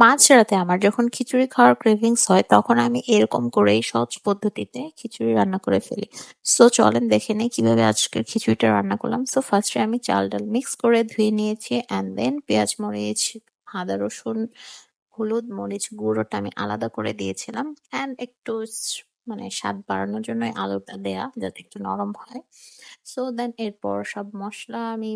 মাঝরাতে আমার যখন খিচুড়ি খাওয়ার ক্রেভিংস হয়, তখন আমি এরকম করেই সহজ পদ্ধতিতে খিচুড়ি রান্না করে ফেলি। সো চলেন দেখে নেই কীভাবে আজকের খিচুড়িটা রান্না করলাম। সো ফার্স্টে আমি চাল ডাল মিক্স করে ধুয়ে নিয়েছি অ্যান্ড দেন পেঁয়াজ মরিচ, আদা রসুন, হলুদ মরিচ গুঁড়োটা আমি আলাদা করে দিয়েছিলাম অ্যান্ড একটু মানে স্বাদ বাড়ানোর জন্য আলুটা দেয়া যাতে একটু নরম হয় সো দেন এরপর সব মশলা আমি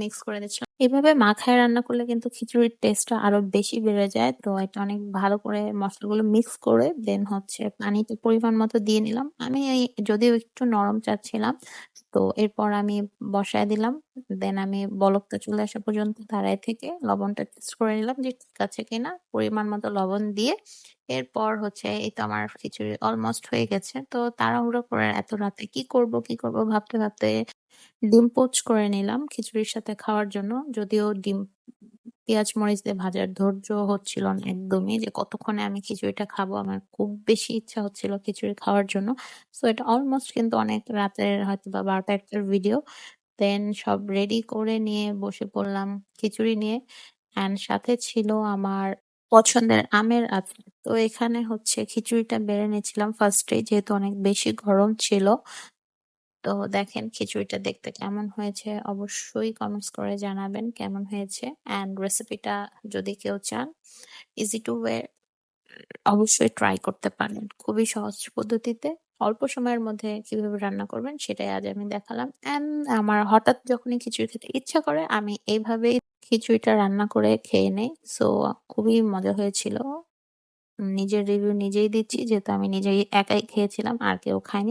মিক্স করে দিচ্ছিলাম এভাবে মাখায় রান্না করলে কিন্তু খিচুড়ির টেস্টটা আরও বেশি বেড়ে যায়। তো এটা অনেক ভালো করে মশলাগুলো মিক্স করে দেন হচ্ছে পানিতে পরিমাণ মতো দিয়ে নিলাম। আমি যদিও একটু নরম চাচ্ছিলাম, তো এরপর আমি বসায় দিলাম। দেন আমি বলকটা চলে আসা পর্যন্ত দাঁড়ায় থেকে লবণটা টেস্ট করে নিলাম যে ঠিক আছে কিনা, পরিমাণ মতো লবণ দিয়ে। এরপর হচ্ছে এই তো আমার খিচুড়ি অলমোস্ট হয়ে গেছে। তো তাড়াহুড়ো করে এত রাতে কি করব কি করব ভাবতে ভাবতে ডিম পোচ করে নিলাম খিচুড়ির সাথে খাওয়ার জন্য। যদিও ডিম, পেঁয়াজ, মরিচ দিয়ে ভাজার ধৈর্য হচ্ছিল না একদমই যে কতক্ষণে আমি খিচুড়িটা খাব, আমার খুব বেশি ইচ্ছা হচ্ছিল খিচুড়ি খাওয়ার জন্য। সো এটা অলমোস্ট কিন্তু অনেক রাতের হয়তো বা বারোটা একটার ভিডিও দেন সব রেডি করে নিয়ে বসে পড়লাম খিচুড়ি নিয়ে। অ্যান্ড সাথে ছিল আমার পছন্দের আমের আচার। তো এখানে হচ্ছে খিচুড়িটা বেড়ে নিয়েছিলাম। ফার্স্টে যেহেতু অনেক বেশি গরম ছিল তো দেখেন খিচুড়িটা দেখতে কেমন হয়েছে, অবশ্যই কমেন্টস করে জানাবেন কেমন হয়েছে অ্যান্ড রেসিপিটা যদি কেউ চান ইজি টু ওয়ে অবশ্যই ট্রাই করতে পারেন। খুবই সহজ পদ্ধতিতে অল্প সময়ের মধ্যে কীভাবে রান্না করবেন সেটাই আজ আমি দেখালাম অ্যান্ড আমার হঠাৎ যখনই খিচুড়ি খেতে ইচ্ছা করে আমি এইভাবেই খিচুড়িটা রান্না করে খেয়ে নেই। সো খুবই মজা হয়েছিল। নিজের রিভিউ নিজেই দিচ্ছি, যেহেতু আমি নিজেই একাই খেয়েছিলাম, আর কেউ খায়নি।